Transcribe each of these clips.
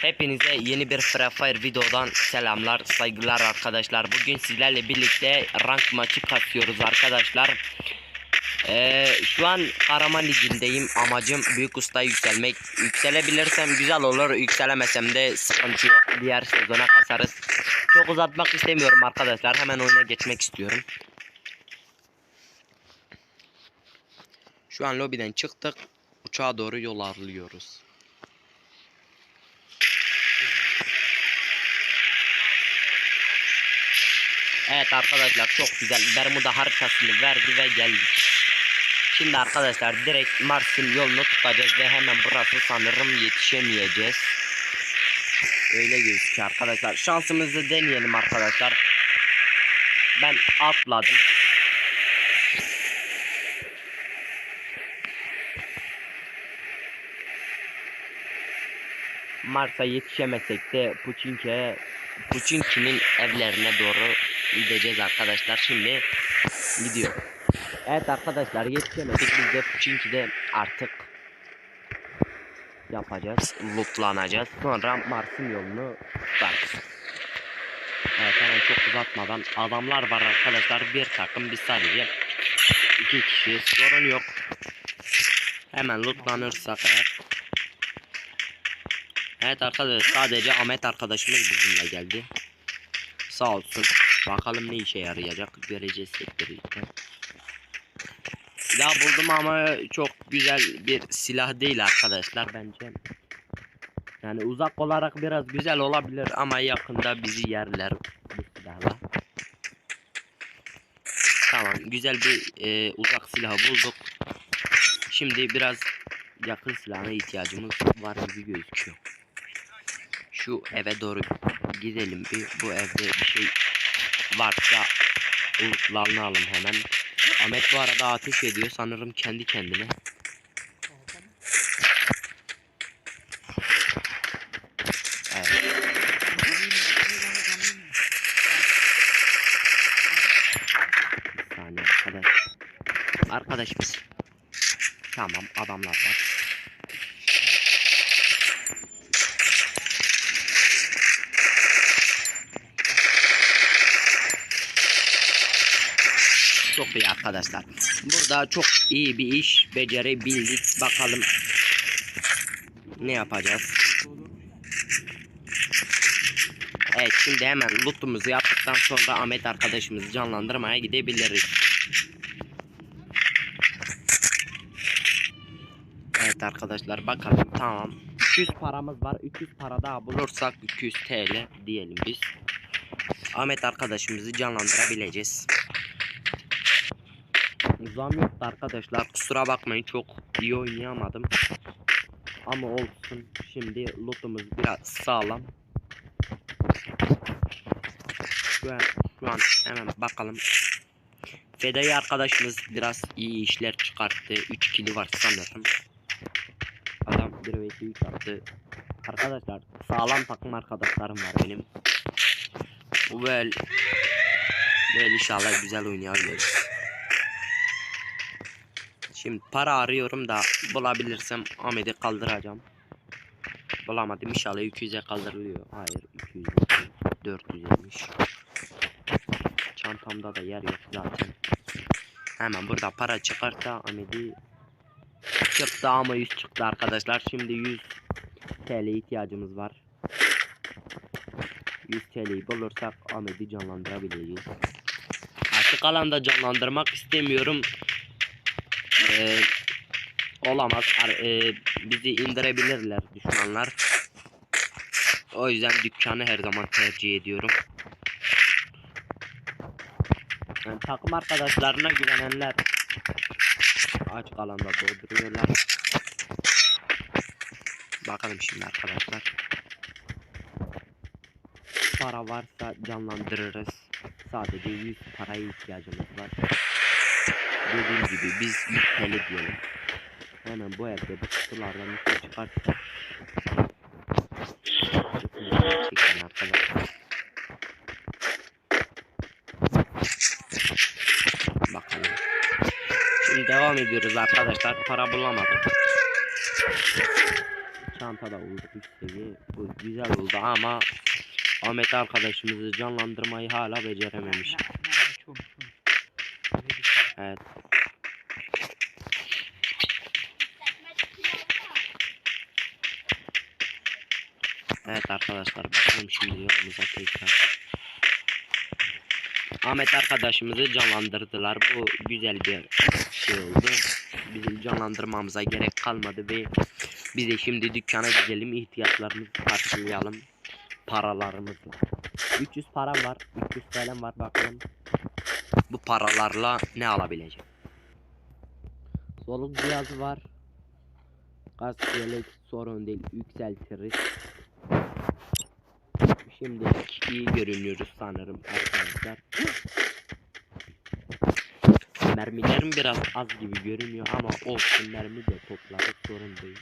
Hepinize yeni bir Free Fire videodan selamlar, saygılar arkadaşlar. Bugün sizlerle birlikte rank maçı kasıyoruz arkadaşlar. Ee, şu an Kahraman Ligi'ndeyim. Amacım büyük usta yükselmek. Yükselebilirsem güzel olur. Yükselemesem de sıkıntı yok. Diğer sezona kasarız. Çok uzatmak istemiyorum arkadaşlar. Hemen oyuna geçmek istiyorum. Şu an lobiden çıktık. Uçağa doğru yol alıyoruz. Evet arkadaşlar çok güzel Bermuda haritasını verdi ve geldik. Şimdi arkadaşlar direkt Mars'ın yolunu tutacağız ve hemen burası sanırım yetişemeyeceğiz. Öyle gözüküyor arkadaşlar. Şansımızı deneyelim arkadaşlar. Ben atladım. Mars'a yetişemesek de Puçinki'ye Puçinki'nin evlerine doğru gideceğiz arkadaşlar. Şimdi gidiyor. Evet arkadaşlar yetişemedik. Biz de Puçinki'de artık yapacağız. Lootlanacağız. Sonra Mars'ın yolunu tutarız. Evet hemen çok uzatmadan adamlar var arkadaşlar. Bir takım biz sadece iki kişi sorun yok. Hemen lootlanırsak eğer Evet arkadaşlar sadece Ahmet arkadaşımız bizimle geldi. Sağ olsun. Bakalım ne işe yarayacak göreceğiz hep birlikte. Silah buldum ama çok güzel bir silah değil arkadaşlar bence. Yani uzak olarak biraz güzel olabilir ama yakında bizi yerler bu silahla. Tamam güzel bir e, uzak silahı bulduk. Şimdi biraz yakın silahına ihtiyacımız var gibi gözüküyor. Şu eve doğru gidelim bir. Bu evde bir şey varsa unutlanalım hemen. Ahmet bu arada ateş ediyor sanırım kendi kendine. Evet. Arkadaş. Arkadaşımız. Tamam adamlar var. Çok iyi arkadaşlar. Burada çok iyi bir iş becerebildik. Bakalım ne yapacağız. Evet şimdi hemen lootumuzu yaptıktan sonra Ahmet arkadaşımızı canlandırmaya gidebiliriz. Evet arkadaşlar bakalım tamam. 200 paramız var. 300 para daha bulursak 200 TL diyelim biz. Ahmet arkadaşımızı canlandırabileceğiz. Uzam yoktu arkadaşlar. Kusura bakmayın çok iyi oynayamadım. Ama olsun. Şimdi lootumuz biraz sağlam. Şu an, şu an hemen bakalım. Fedai arkadaşımız biraz iyi işler çıkarttı. 3 kili var sanırım. Adam 1 ve 2 3 attı. Arkadaşlar sağlam takım arkadaşlarım var benim. Well, well inşallah güzel oynayabiliriz. Şimdi para arıyorum da bulabilirsem Ahmet'i kaldıracağım. Bulamadım inşallah 200'e kaldırılıyor. Hayır 200 400'eymiş. Çantamda da yer yok zaten. Hemen burada para çıkarsa Ahmet'i çıktı ama 100 çıktı arkadaşlar. Şimdi 100 TL ihtiyacımız var. 100 TL'yi bulursak Ahmet'i canlandırabileceğiz. Açık alanda canlandırmak istemiyorum. Ee, olamaz. E, bizi indirebilirler düşmanlar. O yüzden dükkanı her zaman tercih ediyorum. Yani takım arkadaşlarına güvenenler açık alanda dolduruyorlar. Bakalım şimdi arkadaşlar. Para varsa canlandırırız. Sadece 100 paraya ihtiyacımız var. Dediğim gibi biz 100 TL diyelim. Hemen bu evde bu kutulardan bir şey çıkartsak. Çekin arkadaşlar. Bakalım. Şimdi devam ediyoruz arkadaşlar. Para bulamadık. çanta da oldu üst seviye. Bu güzel oldu ama Ahmet arkadaşımızı canlandırmayı hala becerememiş. Evet. Evet arkadaşlar bakalım şimdi yolumuza tekrar. Ahmet arkadaşımızı canlandırdılar. Bu güzel bir şey oldu. Bizim canlandırmamıza gerek kalmadı ve biz de şimdi dükkana gidelim ihtiyaçlarımızı karşılayalım. Paralarımızla. 300 para var. 300 TL var bakalım. Bu paralarla ne alabilecek? Soluk cihazı var. Gaz yelek sorun değil yükseltiriz. Şimdi iyi görünüyoruz sanırım arkadaşlar. Mermilerim biraz az gibi görünüyor ama olsun mermi de topladık sorun değil.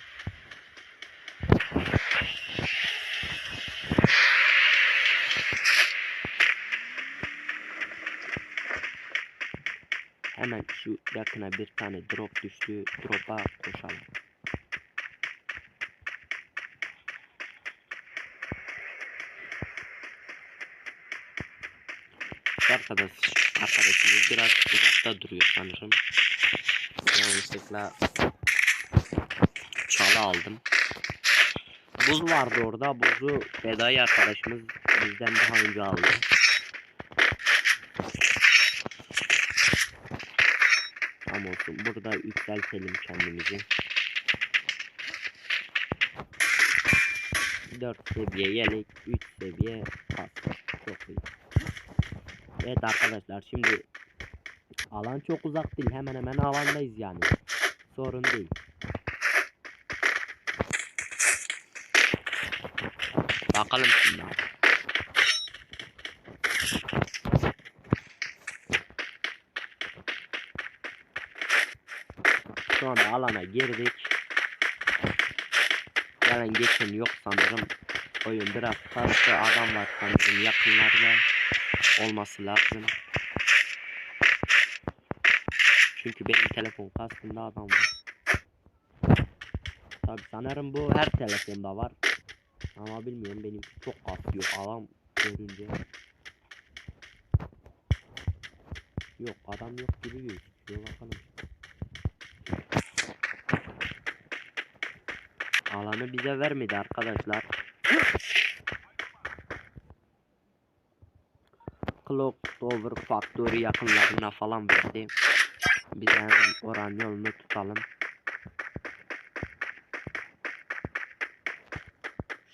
Hemen şu yakına bir tane drop düştü. Drop'a koşalım. Arkadaş, arkadaşımız biraz uzakta duruyor sanırım. Yanlışlıkla çalı aldım. Buz vardı orada. Buzu Fedai arkadaşımız bizden daha önce aldı. Tam olsun. Burada yükseltelim kendimizi. 4 seviye yelek, 3 seviye pas. Çok iyi. Evet arkadaşlar şimdi alan çok uzak değil. Hemen hemen alandayız yani. Sorun değil. Bakalım şimdi abi. Anda alana girdik. Gelen geçen yok sanırım. Oyun biraz kastı adam var sanırım yakınlarda olması lazım. Çünkü benim telefon kastında adam var. Tabi sanırım bu her telefonda var. Ama bilmiyorum benimki çok kasıyor adam görünce. Yok adam yok gibi gözüküyor bakalım. Alanı bize vermedi arkadaşlar. Clock Tower Factory yakınlarına falan verdi. Biz hemen oranın yolunu tutalım.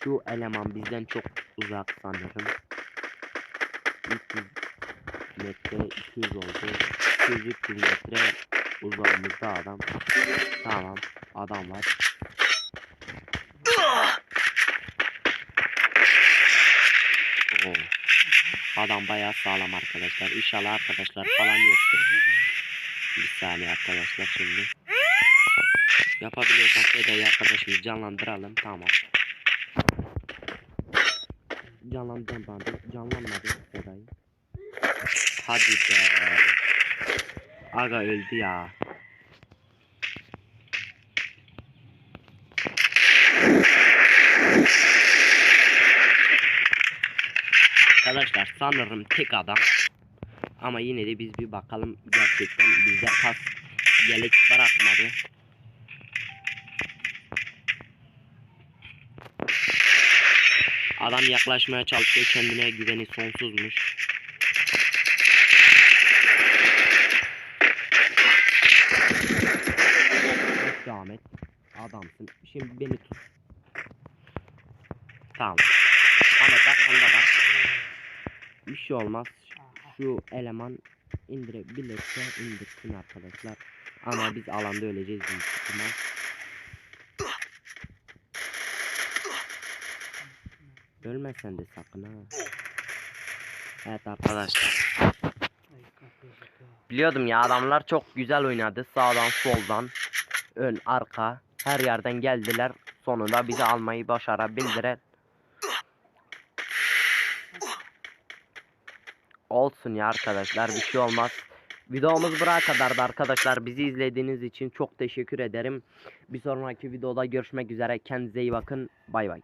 Şu eleman bizden çok uzak sanırım. 300 metre 200 oldu. 200 metre uzağımızda adam. Tamam adam var. Adam bayağı sağlam arkadaşlar. İnşallah arkadaşlar falan yoktur. Bir saniye arkadaşlar şimdi. Yapabiliyorsak Feda'yı arkadaşımızı canlandıralım. Tamam. Canlandırmadı. Canlanmadı Feda'yı. Hadi be. Aga öldü ya. Arkadaşlar sanırım tek adam. Ama yine de biz bir bakalım gerçekten bize pas yelek bırakmadı. Adam yaklaşmaya çalışıyor kendine güveni sonsuzmuş. Devam et. Adamsın. Şimdi beni tut. Tamam. Ahmet arkanda var. Bir şey olmaz. Şu eleman indirebilirse indirsin arkadaşlar. Ama biz alanda öleceğiz büyük ihtimal. Ölmesen de sakın ha. Evet arkadaşlar. Biliyordum ya adamlar çok güzel oynadı. Sağdan soldan. Ön arka. Her yerden geldiler. Sonunda bizi almayı başarabildiler. Olsun ya arkadaşlar bir şey olmaz. Videomuz buraya kadardı arkadaşlar. Bizi izlediğiniz için çok teşekkür ederim. Bir sonraki videoda görüşmek üzere. Kendinize iyi bakın. Bay bay.